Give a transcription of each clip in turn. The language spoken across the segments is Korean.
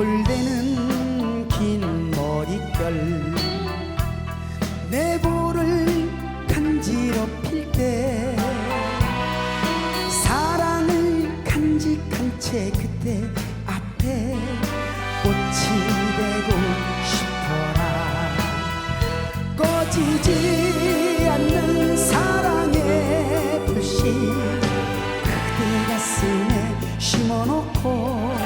나풀대는 긴 머릿결. 내 볼을 간지럽힐 때 사랑을 간직한 채 그때 앞에 꽃이 되고 싶어라. 꺼지지 않는 사랑의 불씨 그대 가슴에 심어놓고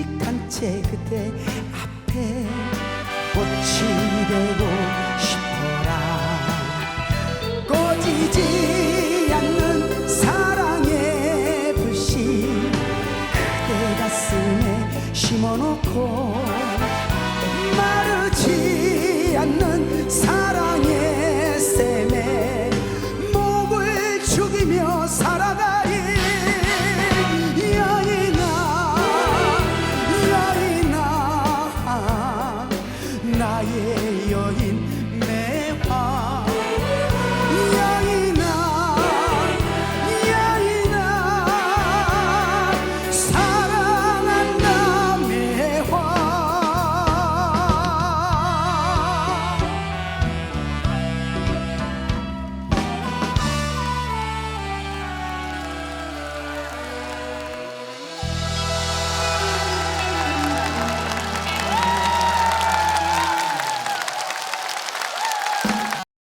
간직한 채 그대 앞에 꽃이 되고 싶어라. 꺼지지 않는 사랑의 불씨 그대 가슴에 심어놓고